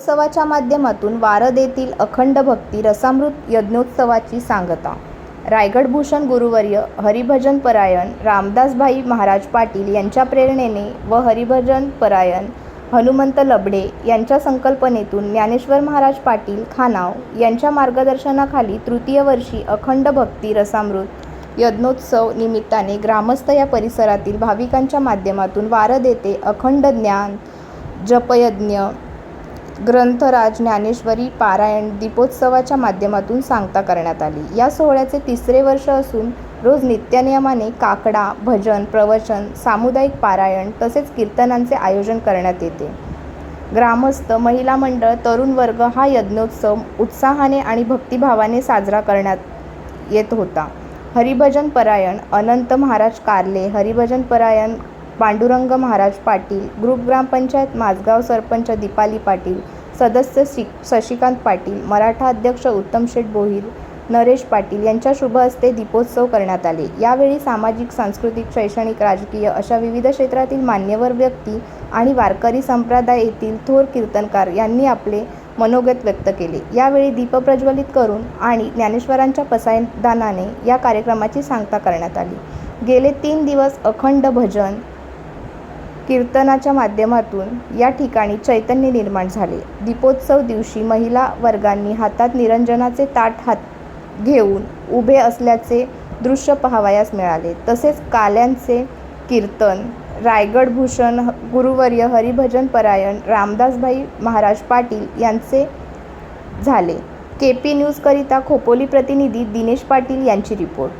उत्सवाच्या माध्यमातून वारद येथील अखंड भक्ती रसामृत यज्ञोत्सवाची सांगता. रायगड भूषण गुरुवर्य हरिभजन परायण रामदासभाई महाराज पाटील यांच्या प्रेरणेने व हरिभजन परायण हनुमंत लबडे यांच्या संकल्पनेतून ज्ञानेश्वर महाराज पाटील खानाव यांच्या मार्गदर्शनाखाली तृतीय वर्षी अखंड भक्ती रसामृत यज्ञोत्सव निमित्ताने ग्रामस्थ या परिसरातील भाविकांच्या माध्यमातून वारद येथे अखंड ज्ञान जपयज्ञ ग्रंथराज ज्ञानेश्वरी पारायण दीपोत्सवाच्या माध्यमातून सांगता करण्यात आली. या सोहळ्याचे तिसरे वर्ष असून रोज नित्यनियमाने काकडा भजन प्रवचन सामुदायिक पारायण तसेच कीर्तनांचे आयोजन करण्यात येते. ग्रामस्थ महिला मंडळ तरुण वर्ग हा यज्ञोत्सव उत्साहाने आणि भक्तिभावाने साजरा करण्यात येत होता. हरिभजन परायण अनंत महाराज कारले हरिभजन परायण पांडुरंग महाराज पाटील ग्रुप ग्रामपंचायत माझगाव सरपंच दीपाली पाटील सदस्य शि शशिकांत पाटील मराठा अध्यक्ष उत्तम शेठ बोहीर नरेश पाटील यांच्या शुभ हस्ते दीपोत्सव करण्यात आले. यावेळी सामाजिक सांस्कृतिक शैक्षणिक राजकीय अशा विविध क्षेत्रातील मान्यवर व्यक्ती आणि वारकरी संप्रदाय येथील थोर कीर्तनकार यांनी आपले मनोगत व्यक्त केले. यावेळी दीप प्रज्वलित करून आणि ज्ञानेश्वरांच्या पसायदानाने या कार्यक्रमाची सांगता करण्यात आली. गेले तीन दिवस अखंड भजन कीर्तनाच्या माध्यमातून या ठिकाणी चैतन्य निर्माण झाले. दीपोत्सव दिवशी महिला वर्गांनी हातात निरंजनाचे ताट हात घेऊन उभे असल्याचे दृश्य पाहावयास मिळाले. तसेच काल्यांचे कीर्तन रायगड भूषण गुरुवर्य हरिभजन परायण रामदासभाई महाराज पाटील यांचे झाले. के पी न्यूजकरिता खोपोली प्रतिनिधी दिनेश पाटील यांची रिपोर्ट.